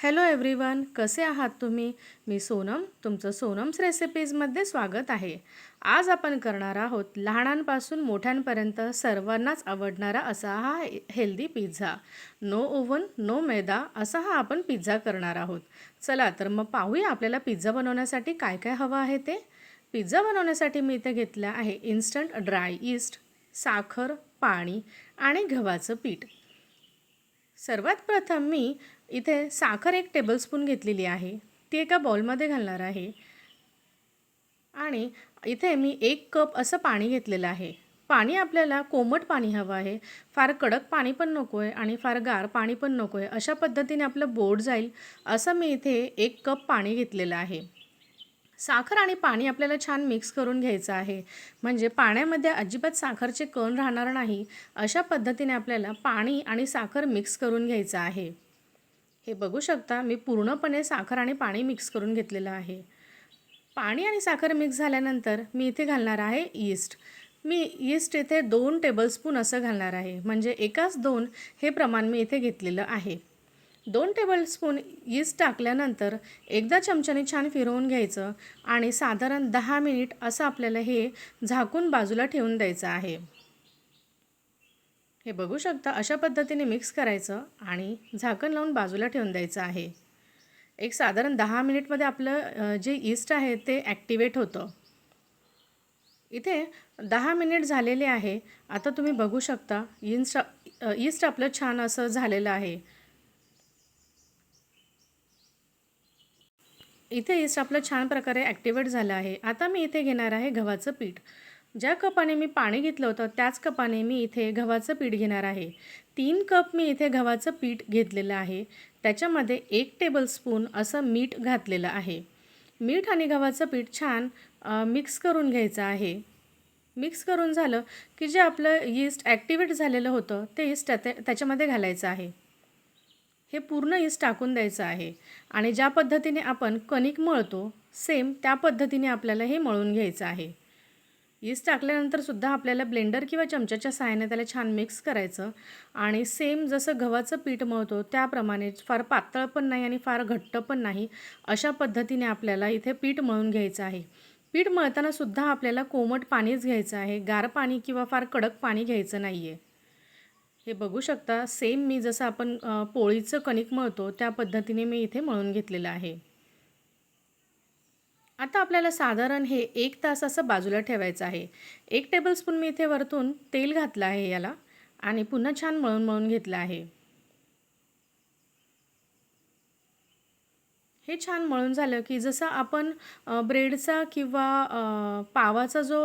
Hello everyone कसे आहात तुम्ही? मी सोनम तुमचं सोनम्स रेसिपीजमध्ये स्वागत आहे. आज आपण करणार आहोत लहानांपासून मोठ्यांपर्यंत सर्वांनाच आवडणारा असा हा healthy pizza no oven no maida असा हा आपण पिझ्झा करणार आहोत. चला तर मग पाहूया आपल्याला पिझ्झा बनवण्यासाठी काय काय हवं आहे ते. पिझ्झा बनवण्यासाठी मी इथे घेतलं आहे इन्स्टंट ड्राय ईस्ट साखर पाणी आणि गव्हाचं पीठ. सर्वात प्रथम मी इथे साखर एक टेबलस्पून घेतलेली आहे. ती एका बॉलमध्ये घालणार आहे. आणि इथे मी एक कप असं पाणी घेतलेलं आहे. पाणी आपल्याला कोमट पाणी हवं आहे. फार कडक पाणी पण नको आहे आणि फार गार पाणी पण नको आहे. अशा पद्धतीने आपलं बोट जाईल. असं मी इथे एक कप पाणी घेतलेलं आहे. साखर आणि पाणी आपल्याला छान मिक्स करून घ्यायचं आहे. म्हणजे पाण्यामध्ये अजिबात साखरचे कण राहणार नाही. अशा पद्धतीने आपल्याला पाणी आणि साखर मिक्स करून घ्यायचं आहे. हे बघू शकता मी पूर्णपणे साखर आणि पाणी मिक्स करून घेतलेलं आहे. पाणी आणि साखर मिक्स झाल्यानंतर मी इथे घालणार आहे ईस्ट मी ईस्ट इथे दोन टेबलस्पून असं घालणार आहे म्हणजे एकाच दोन हे प्रमाण मी इथे घेतलेलं आहे. दोन टेबलस्पून यीस्ट टाकल्यानंतर एकदा चमच्याने छान फिरवून घ्यायचं आणि साधारण दहा मिनिट असं आपल्याला हे झाकून बाजूला ठेवून द्यायचं आहे. हे बघू शकता अशा पद्धतीने मिक्स करायचं आणि झाकण लावून बाजूला ठेवून द्यायचं आहे. एक साधारण दहा मिनिटमध्ये आपलं जे ईस्ट आहे ते ॲक्टिवेट होतं. इथे दहा मिनिट झालेले आहे. आता तुम्ही बघू शकता इन्स्ट ईस्ट आपलं छान असं झालेलं आहे. इथे ईस्ट आपलं छान प्रकारे ॲक्टिवेट झालं आहे. आता मी इथे घेणार आहे गव्हाचं पीठ. ज्या कपाने मी पाणी घेतलं होतं त्याच कपाने मी इथे गव्हाचं पीठ घेणार आहे. तीन कप मी इथे गव्हाचं पीठ घेतलेलं आहे. त्याच्यामध्ये एक टेबलस्पून असं मीठ घातलेलं आहे. मीठ आणि गव्हाचं पीठ छान मिक्स करून घ्यायचं आहे. मिक्स करून झालं की जे आपलं यीस्ट ॲक्टिवेट झालेलं होतं ते ईस्ट त्या त्याच्यामध्ये घालायचं आहे. हे पूर्ण ईस्ट टाकून द्यायचं आहे. आणि ज्या पद्धतीने आपण कणिक मळतो सेम त्या पद्धतीने आपल्याला हे मळून घ्यायचं आहे. ईस्ट टाकल्यानंतर सुद्धा आपल्याला ब्लेंडर किंवा चमच्याच्या सहाय्याने त्याला छान मिक्स करायचं. आणि सेम जसं गव्हाचं पीठ मळतो त्याप्रमाणे फार पातळ पण नाही आणि फार घट्ट पण नाही अशा पद्धतीने आपल्याला इथे पीठ मळून घ्यायचं आहे. पीठ मळताना सुद्धा आपल्याला कोमट पाणीच घ्यायचं आहे. गार पाणी किंवा फार कडक पाणी घ्यायचं नाही आहे हे बघू शकता सेम मी जसं आपण पोळीचं कणिक मळतो त्या पद्धतीने मी इथे मळून घेतलेलं आहे. आता आपल्याला साधारण हे एक तास असं बाजूला ठेवायचं आहे. एक टेबलस्पून मी इथे वरतून तेल घातलं आहे याला आणि पुन्हा छान मळून मळून घेतलं आहे. हे छान मळून झालं की जसं आपण ब्रेडचा किंवा पावाचा जो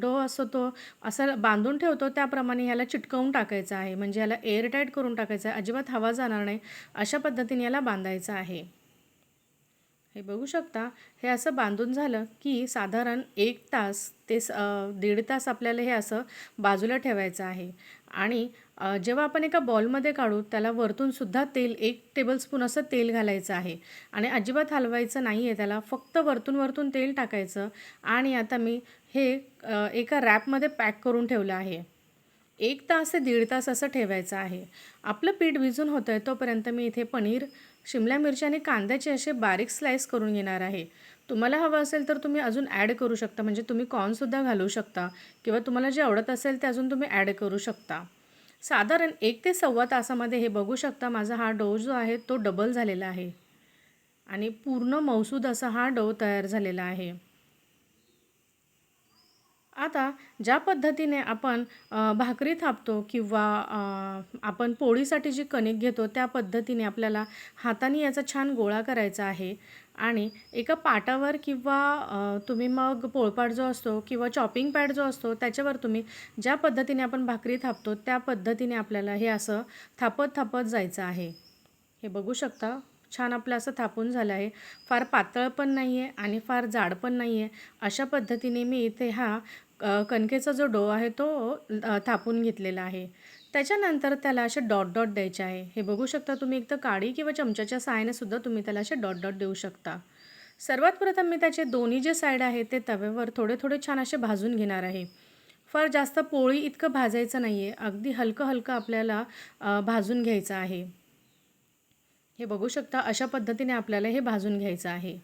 डो असतो तो असा बांधून ठेवतो त्याप्रमाणे ह्याला चिटकवून टाकायचं आहे. म्हणजे याला एअरटाईट करून टाकायचं आहे. अजिबात हवा जाणार नाही. अशा पद्धतीने याला बांधायचं आहे. हे बघू शकता. हे असं बांधून झालं की साधारण एक तास ते दीड तास आपल्याला हे असं बाजूला ठेवायचं आहे. आणि जेव्हा आपण एका बॉलमध्ये काढू त्याला वरतूनसुद्धा तेल एक टेबलस्पून असं तेल घालायचं आहे. आणि अजिबात हलवायचं नाही आहे त्याला फक्त वरतून वरतून तेल टाकायचं. आणि आता मी हे एका रॅपमध्ये पॅक करून ठेवलं आहे. एक तास ते दीड तास असं ठेवायचं आहे. आपलं पीठ भिजून होतं आहे तोपर्यंत मी इथे पनीर शिमला मिरची आणि कांद्याचे असे बारीक स्लाईस करून घेणार आहे. तुम्हाला हवं असेल तर तुम्ही अजून ॲड करू शकता. म्हणजे तुम्ही कॉर्नसुद्धा घालू शकता किंवा तुम्हाला जे आवडत असेल ते अजून तुम्ही ॲड करू शकता. साधारण एक ते सव्वा तासामध्ये हे बघू शकता माझा हा डो जो आहे तो डबल झालेला आहे. आणि पूर्ण मौसूद असा हा डो तयार झालेला आहे. आता ज्या पद्धतीने आपण भाकरी थापतो किंवा आपण पोळीसाठी जी कणिक घेतो त्या पद्धतीने आपल्याला हाताने याचा छान गोळा करायचा आहे. आणि एका पाटावर किंवा तुम्ही मग पोळपाट जो असतो किंवा चॉपिंग पॅड जो असतो त्याच्यावर तुम्ही ज्या पद्धतीने आपण भाकरी थापतो त्या पद्धतीने आपल्याला हे असं थापत थापत जायचं आहे. हे बघू शकता छान आपलं असं थापून झालं आहे. फार पातळ पण नाही आहे आणि फार जाड पण नाही आहे अशा पद्धतीने मी इथे हा कणकेचा जो डो आहे तो थापून घेतलेला आहे. त्याच्यानंतर त्याला असे डॉट डॉट द्यायचे आहे. हे बघू शकता तुम्ही एक तर काडी किंवा चमच्याच्या साहाय्याने सुद्धा तुम्ही त्याला असे डॉट डॉट देऊ शकता. सर्वात प्रथम मी त्याचे दोन्ही जे साईड आहे ते तव्यावर थोडे थोडे छान असे भाजून घेणार आहे. फार जास्त पोळी इतकं भाजायचं नाही आहे अगदी हलकं हलकं आपल्याला भाजून घ्यायचं आहे. हे बघू शकता अशा पद्धतीने आपल्याला हे भाजून घ्यायचं आहे.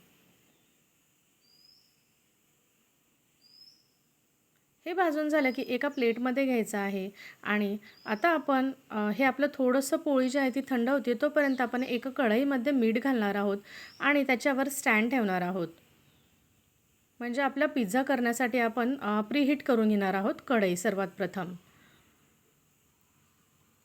हे भाजून झालं की एका प्लेटमध्ये घ्यायचं आहे. आणि आता आपण हे आपलं थोडंसं पोळी जी आहे ती थंड होते तोपर्यंत आपण एका कढईमध्ये मीठ घालणार आहोत आणि त्याच्यावर स्टँड ठेवणार आहोत. म्हणजे आपला पिझ्झा करण्यासाठी आपण प्रीहीट करून घेणार आहोत कढई सर्वात प्रथम.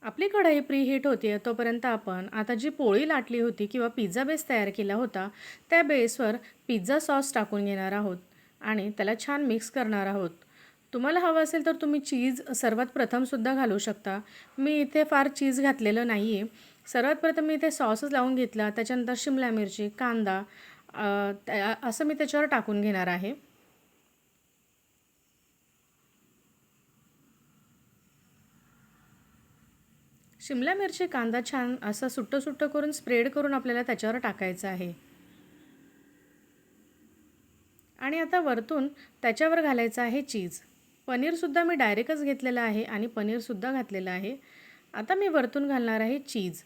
आपली कढई प्रीहीट होती तोपर्यंत आपण आता जी पोळी लाटली होती किंवा पिझ्झा बेस तयार केला होता त्या बेसवर पिझ्झा सॉस टाकून घेणार आहोत आणि त्याला छान मिक्स करणार आहोत. तुम्हाला हवं असेल तर तुम्ही चीज सर्वात प्रथमसुद्धा घालू शकता. मी इथे फार चीज घातलेलं नाही आहे सर्वात प्रथम मी इथे सॉसच लावून घेतला त्याच्यानंतर शिमला मिरची कांदा त्या- असं मी त्याच्यावर टाकून घेणार आहे. शिमला मिरची कांदा छान असं सुट्टं सुट्टं करून स्प्रेड करून आपल्याला त्याच्यावर टाकायचं आहे. आणि आता वरतून त्याच्यावर घालायचं आहे चीज. पनीरसुद्धा मी डायरेक्टच घेतलेलं आहे आणि पनीरसुद्धा घातलेलं आहे. आता मी वरतून घालणार आहे चीज.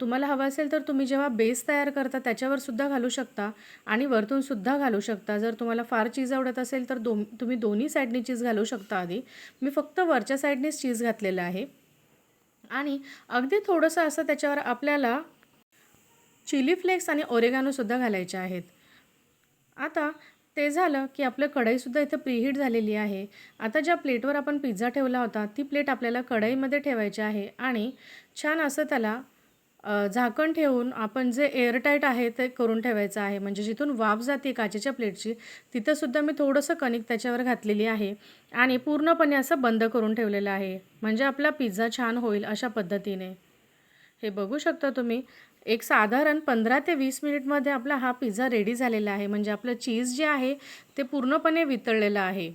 तुम्हाला हवं असेल तर तुम्ही जेव्हा बेस तयार करता त्याच्यावर सुद्धा घालू शकता आणि वरतूनसुद्धा घालू शकता. जर तुम्हाला फार चीज आवडत असेल तर दो तुम्ही दोन्ही साईडनी चीज घालू शकता आधी. मी फक्त वरच्या साईडनीच चीज घातलेलं आहे. आणि अगदी थोडंसं असं त्याच्यावर आपल्याला चिली फ्लेक्स आणि ओरेगानोसुद्धा घालायचे आहेत. आता ते झालं की आपलं कढईसुद्धा इथं प्रीहीट झालेली आहे. आता ज्या प्लेटवर आपण पिझ्झा ठेवला होता ती प्लेट आपल्याला कढईमध्ये ठेवायची आहे आणि छान असं त्याला झाकण ठेवून आपण जे एअरटाईट आहे ते करून ठेवायचं आहे. म्हणजे जिथून वाफ जाते काचेच्या प्लेटची तिथंसुद्धा मी थोडंसं कणिक त्याच्यावर घातलेली आहे आणि पूर्णपणे असं बंद करून ठेवलेलं आहे. म्हणजे आपला पिझ्झा छान होईल अशा पद्धतीने. हे बघू शकता तुम्ही एक साधारण पंधरा ते वीस मिनिटमध्ये आपला हा पिझ्झा रेडी झालेला आहे. म्हणजे आपलं चीज जे आहे ते पूर्णपणे वितळलेलं आहे.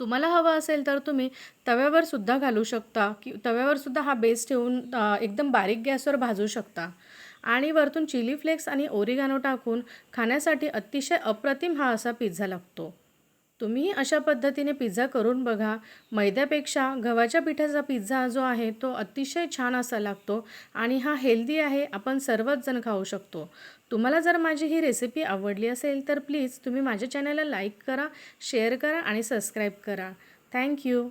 तुम्हाला हवं असेल तर तुम्ही तव्यावर सुद्धा घालू शकता की तव्यावर सुद्धा हा बेस ठेवून एकदम बारीक गॅसवर भाजू शकता. आणि वरतून चिली फ्लेक्स आणि ओरिगानो टाकून खाण्यासाठी अतिशय अप्रतिम हा असा पिझ्झा लागतो. तुम्ही अशा पद्धतीने पिझ्झा करून बघा. मैद्यापेक्षा गव्हाच्या पिठाचा पिझ्झा जो आहे तो अतिशय छान असा लागतो आणि हा हेल्दी आहे आपण सर्वच जण खाऊ शकतो. तुम्हाला जर माझी ही रेसिपी आवडली असेल तर प्लीज तुम्ही माझ्या चॅनलला लाईक करा शेअर करा आणि सबस्क्राईब करा. थँक्यू